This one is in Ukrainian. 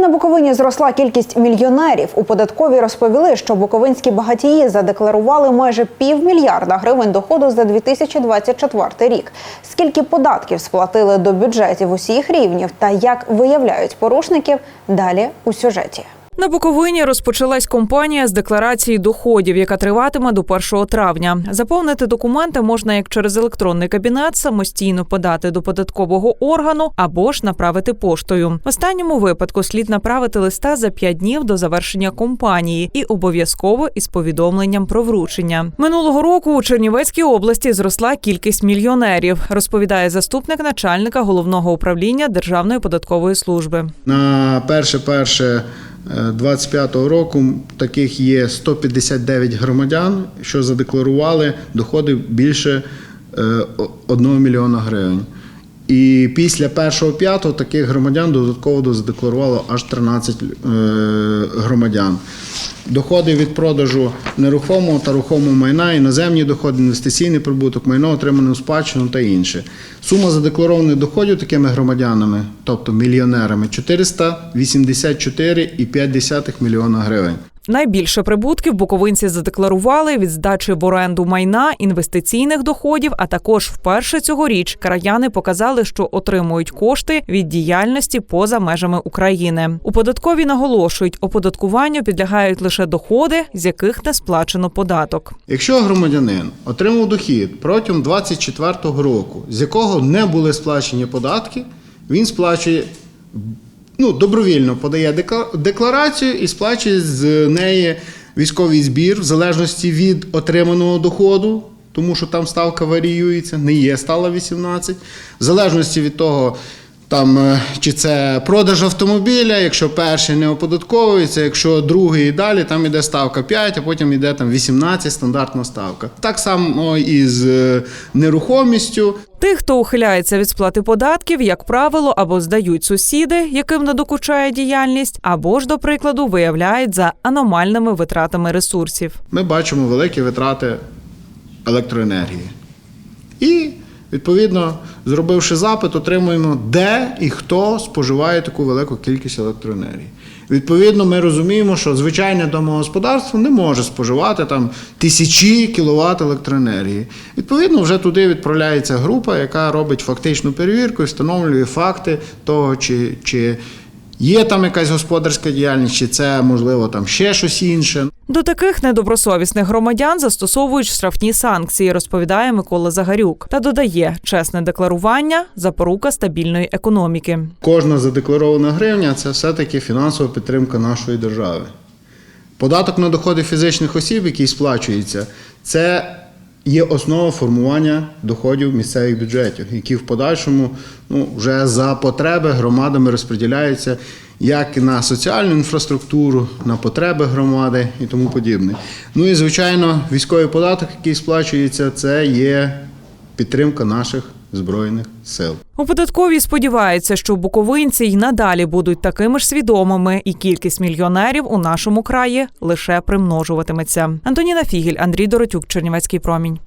На Буковині зросла кількість мільйонерів. У податковій розповіли, що буковинські багатії задекларували майже півмільярда гривень доходу за 2024 рік. Скільки податків сплатили до бюджетів усіх рівнів та як виявляють порушників далі у сюжеті. На Буковині розпочалась кампанія з декларації доходів, яка триватиме до 1 травня. Заповнити документи можна як через електронний кабінет, самостійно подати до податкового органу або ж направити поштою. В останньому випадку слід направити листа за 5 днів до завершення кампанії і обов'язково із повідомленням про вручення. Минулого року у Чернівецькій області зросла кількість мільйонерів, розповідає заступник начальника головного управління Державної податкової служби. На перше перше 25-го року таких є 159 громадян, що задекларували доходи більше 1 мільйона гривень. І після першого п'ятого таких громадян додатково задекларувало аж 13 е, громадян. Доходи від продажу нерухомого та рухомого майна, іноземні доходи, інвестиційний прибуток, майно отримане у спадщину та інше. Сума задекларованих доходів такими громадянами, тобто мільйонерами, 484,5 мільйона гривень. Найбільше прибутків буковинці задекларували від здачі в оренду майна, інвестиційних доходів. А також вперше цьогоріч краяни показали, що отримують кошти від діяльності поза межами України. У податкові наголошують, оподаткуванню підлягають лише доходи, з яких не сплачено податок. Якщо громадянин отримав дохід протягом 2024 року, з якого не були сплачені податки, він сплачує ну, добровільно подає декларацію і сплачує з неї військовий збір в залежності від отриманого доходу, тому що там ставка варіюється, не є стала 18, в залежності від того. Там, е, чи це продаж автомобіля, якщо перший не оподатковується, якщо другий і далі, там іде ставка 5, а потім іде там 18 стандартна ставка. Так само і з е, нерухомістю. Тих, хто ухиляється від сплати податків, як правило, або здають сусіди, яким надокучає діяльність, або ж, до прикладу, виявляють за аномальними витратами ресурсів. ми бачимо великі витрати електроенергії. І, відповідно, зробивши запит, отримуємо, де і хто споживає таку велику кількість електроенергії. Відповідно, ми розуміємо, що звичайне домогосподарство не може споживати там тисячі кіловат електроенергії. Відповідно, вже туди відправляється група, яка робить фактичну перевірку і встановлює факти того, чи, чи є там якась господарська діяльність, чи це можливо там ще щось інше. До таких недобросовісних громадян застосовують штрафні санкції, розповідає Микола Загарюк. Та додає, чесне декларування запорука стабільної економіки. Кожна задекларована гривня це все-таки фінансова підтримка нашої держави. Податок на доходи фізичних осіб, який сплачується, це є основа формування доходів місцевих бюджетів, які в подальшому ну, вже за потреби громадами розподіляються як на соціальну інфраструктуру, на потреби громади і тому подібне. Ну і звичайно, військовий податок, який сплачується, це є підтримка наших збройних сил. У податковій сподіваються, що буковинці й надалі будуть такими ж свідомими, і кількість мільйонерів у нашому краї лише примножуватиметься. Антоніна Фігіль, Андрій Доротюк, Чернівецький промінь.